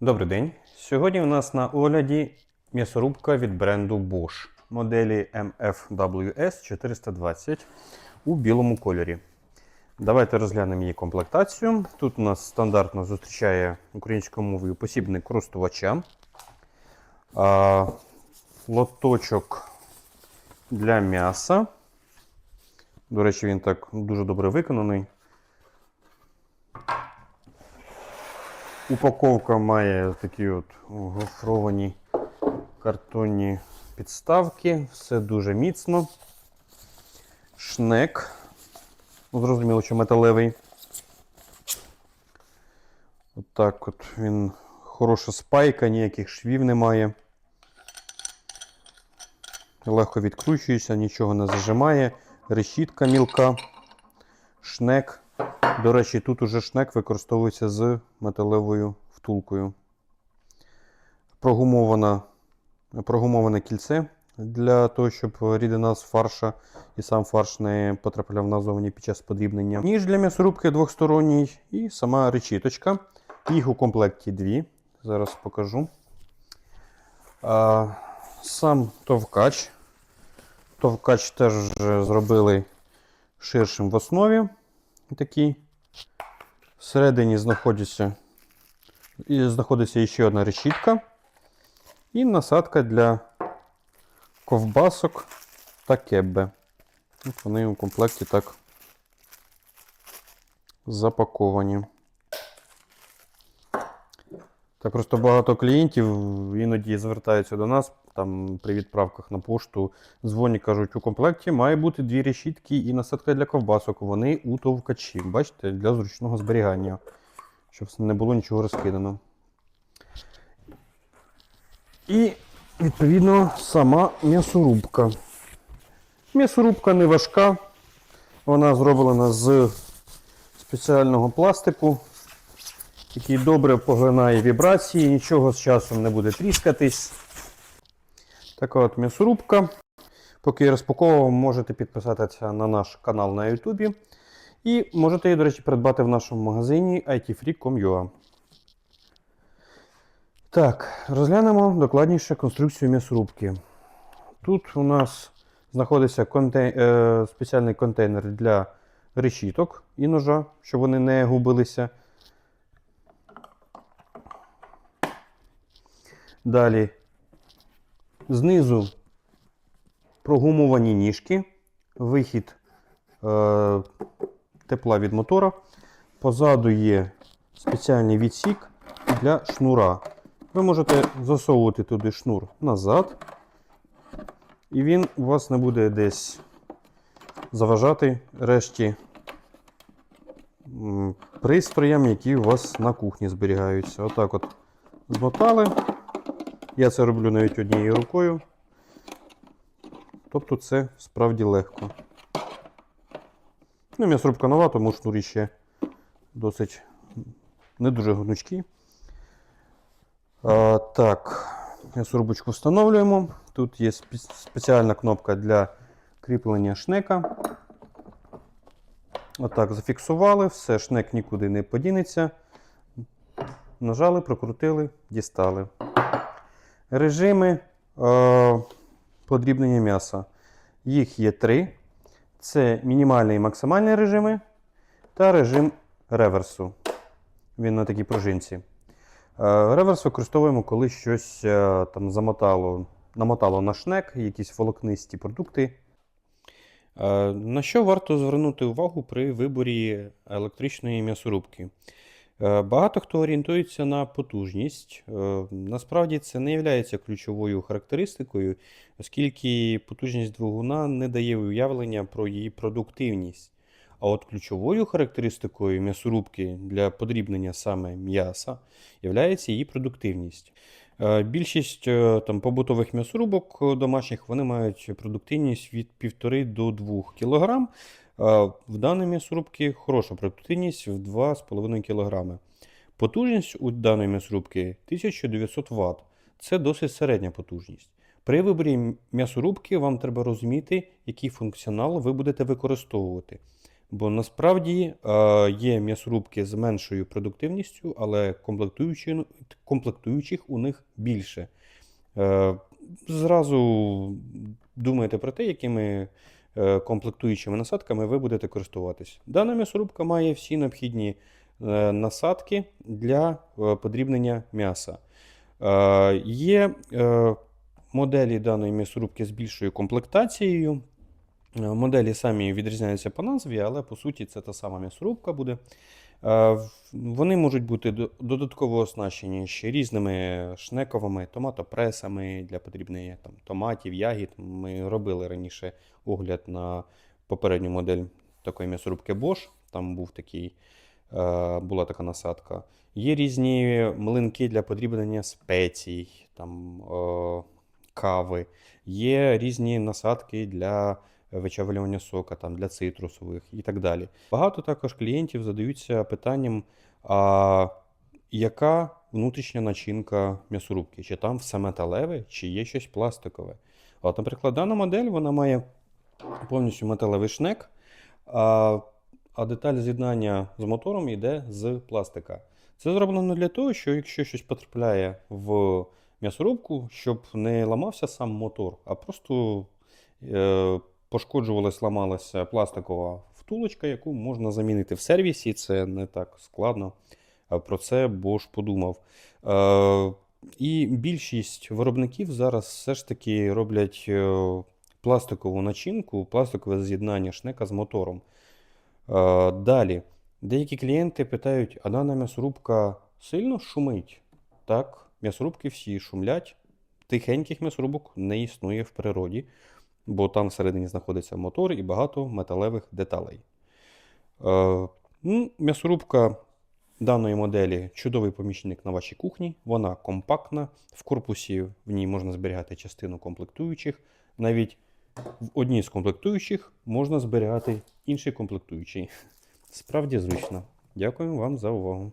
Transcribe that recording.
Добрий день. Сьогодні у нас на огляді м'ясорубка від бренду Bosch моделі MFWS 420 у білому кольорі. Давайте розглянемо її комплектацію. Тут у нас стандартно зустрічає українською мовою посібник користувача. Лоточок для м'яса. До речі, він так дуже добре виконаний. Упаковка має такі от гофровані картонні підставки. Все дуже міцно. Шнек. Ну, Зрозуміло, що металевий. Отак от, він хороша спайка, ніяких швів немає. Легко відкручується, нічого не зажимає. Решітка мілка. Шнек. До речі, тут уже шнек використовується з металевою втулкою. Прогумована, прогумоване кільце для того, щоб рідина з фарша і сам фарш не потрапляв назовні під час подрібнення. Ніж для м'ясорубки двохсторонній і сама решіточка. Їх у комплекті дві. Зараз покажу. А, сам товкач. Товкач теж зробили ширшим в основі. Такий. Всередині знаходиться, і знаходиться ще одна решітка. І насадка для ковбасок та кеббе. Вони у комплекті так запаковані. Так, просто багато клієнтів іноді звертаються до нас там при відправках на пошту. Дзвонять, кажуть, у комплекті має бути дві решітки і насадка для ковбасок. Вони у товкачі. Бачите, для зручного зберігання, щоб не було нічого розкидано. І, відповідно, сама м'ясорубка. М'ясорубка не важка. Вона зроблена з спеціального пластику, який добре поглинає вібрації, нічого з часом не буде тріскатись. Така от м'ясорубка. Поки я розпаковував, можете підписатися на наш канал на YouTube. І можете її, до речі, придбати в нашому магазині itfree.com.ua. Так, розглянемо докладніше конструкцію м'ясорубки. Тут у нас знаходиться контей... е, спеціальний контейнер для решіток і ножа, щоб вони не губилися. Далі знизу прогумовані ніжки, вихід е, тепла від мотора. Позаду є спеціальний відсік для шнура. Ви можете засовувати туди шнур назад, і він у вас не буде десь заважати решті пристроям, які у вас на кухні зберігаються. Отак от змотали. Я це роблю навіть однією рукою. Тобто це справді легко. Ну, м'ясорубка нова, тому шнурі ще досить не дуже гнучкі. А, так, м'ясорубочку встановлюємо. Тут є спеціальна кнопка для кріплення шнека. Отак, зафіксували, все, шнек нікуди не подінеться. Нажали, прокрутили, дістали. Режими е, подрібнення м'яса. Їх є три: це мінімальний і максимальний режими та режим реверсу. Він на такій пружинці. Е, Реверс використовуємо, коли щось е, там замотало, намотало на шнек, якісь волокнисті продукти. Е, На що варто звернути увагу при виборі електричної м'ясорубки? Е, Багато хто орієнтується на потужність. Е, Насправді це не є ключовою характеристикою, оскільки потужність двигуна не дає уявлення про її продуктивність. А от ключовою характеристикою м'ясорубки для подрібнення саме м'яса є її продуктивність. Е, Більшість там, побутових м'ясорубок домашніх вони мають продуктивність від 1,5 до 2 кг. В даній м'ясорубці хороша продуктивність в 2,5 кг. Потужність у даної м'ясорубки 1900 Вт. Це досить середня потужність. При виборі м'ясорубки вам треба розуміти, який функціонал ви будете використовувати. Бо насправді є м'ясорубки з меншою продуктивністю, але комплектуючих у них більше. Е, Зразу думайте про те, якими комплектуючими насадками ви будете користуватись. Дана м'ясорубка має всі необхідні е, насадки для е, подрібнення м'яса. Е, Є е, моделі даної м'ясорубки з більшою комплектацією. Е, Моделі самі відрізняються по назві, але по суті це та сама м'ясорубка буде. Е, Вони можуть бути додатково оснащені ще різними шнековими томатопресами для подрібнення там, томатів, ягід. Ми робили раніше огляд на попередню модель такої м'ясорубки Bosch. Там був такий, е, була така насадка. Є різні млинки для подрібнення спецій, там, кави. Є різні насадки для вичавлювання сока, там, для цитрусових і так далі. Багато також клієнтів задаються питанням, а яка внутрішня начинка м'ясорубки? Чи там все металеве, чи є щось пластикове? От, наприклад, дана модель вона має повністю металевий шнек, а, а деталь з'єднання з мотором йде з пластика. Це зроблено для того, що якщо щось потрапляє в м'ясорубку, щоб не ламався сам мотор, а просто е, пошкоджувалась, ламалася пластикова втулочка, яку можна замінити в сервісі. Це не так складно. Про це Bosch подумав. Е, і більшість виробників зараз все ж таки роблять е, пластикову начинку, пластикове з'єднання шнека з мотором. Е, Далі, деякі клієнти питають, а дана м'ясорубка сильно шумить? Так, м'ясорубки всі шумлять. Тихеньких м'ясорубок не існує в природі, бо там всередині знаходиться мотор і багато металевих деталей. Е, ну, м'ясорубка даної моделі чудовий помічник на вашій кухні. Вона компактна. В корпусі в ній можна зберігати частину комплектуючих. Навіть в одній з комплектуючих можна зберігати інший комплектуючий. Справді зручно. Дякую вам за увагу.